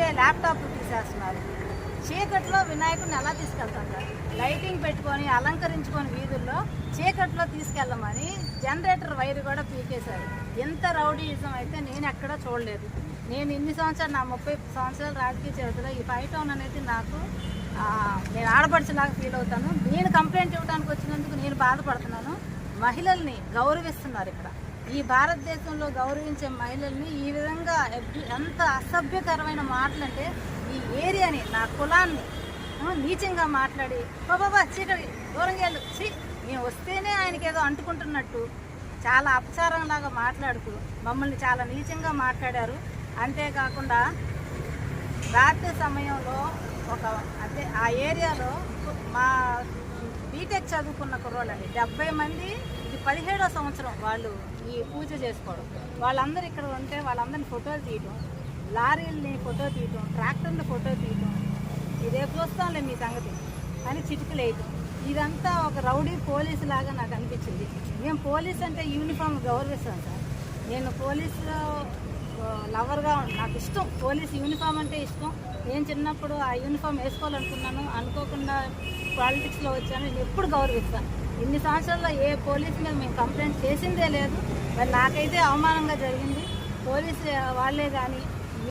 అలాగే ల్యాప్టాప్లు తీసేస్తున్నారు. చీకట్లో వినాయకుడిని ఎలా తీసుకెళ్తాను సార్? లైటింగ్ పెట్టుకొని అలంకరించుకొని వీధుల్లో చీకట్లో తీసుకెళ్ళమని జనరేటర్ వైర్ కూడా పీకేశారు. ఎంత రౌడీయిజం అయితే నేను ఎక్కడా చూడలేదు. నేను ఇన్ని సంవత్సరాలు నా ముప్పై సంవత్సరాల రాజకీయ చరిత్రలో ఈ ఫైవ్ టౌన్ అనేది నాకు నేను ఆడపడిచేలాగా ఫీల్ అవుతాను. నేను కంప్లైంట్ ఇవ్వడానికి వచ్చినందుకు నేను బాధపడుతున్నాను. మహిళల్ని గౌరవిస్తున్నారు ఇక్కడ. ఈ భారతదేశంలో గౌరవించే మహిళల్ని ఈ విధంగా ఎంత అసభ్యకరమైన మాటలు అంటే ఈ ఏరియాని నా కులాన్ని నీచంగా మాట్లాడి బాబా చీకటి దూరంగా వెళ్ళు ఛీ నేను వస్తేనే ఆయనకి ఏదో అంటుకుంటున్నట్టు. చాలా అపచారంలాగా మాట్లాడుతూ మమ్మల్ని చాలా నీచంగా మాట్లాడారు. అంతేకాకుండా రాత్రి సమయంలో ఒక అంటే ఆ ఏరియాలో మా బీటెక్ చదువుకున్న కుర్రోళ్ళండి. డెబ్బై మంది పదిహేడో సంవత్సరం వాళ్ళు ఈ పూజ చేసుకోవడం. వాళ్ళందరూ ఇక్కడ ఉంటే వాళ్ళందరిని ఫోటోలు తీయటం లారీల్ని ఫోటో తీయటం ట్రాక్టర్ని ఫోటో తీయటం. ఇదే రేపు చూస్తాంలే మీ సంగతి అని చిటికలు వేయటం. ఇదంతా ఒక రౌడీ పోలీసు లాగా నాకు అనిపించింది. మేము పోలీస్ అంటే యూనిఫామ్ గౌరవిస్తాం సార్. నేను పోలీసులో లవర్గా నాకు ఇష్టం. పోలీస్ యూనిఫామ్ అంటే ఇష్టం. నేను చిన్నప్పుడు ఆ యూనిఫామ్ వేసుకోవాలనుకున్నాను. అనుకోకుండా పాలిటిక్స్లో వచ్చాను. నేను ఎప్పుడు గౌరవిస్తాను. ఇన్ని సంవత్సరాల్లో ఏ పోలీస్ మీద మేము కంప్లైంట్ చేసిందే లేదు. మరి నాకైతే అవమానంగా జరిగింది. పోలీసు వాళ్ళే కానీ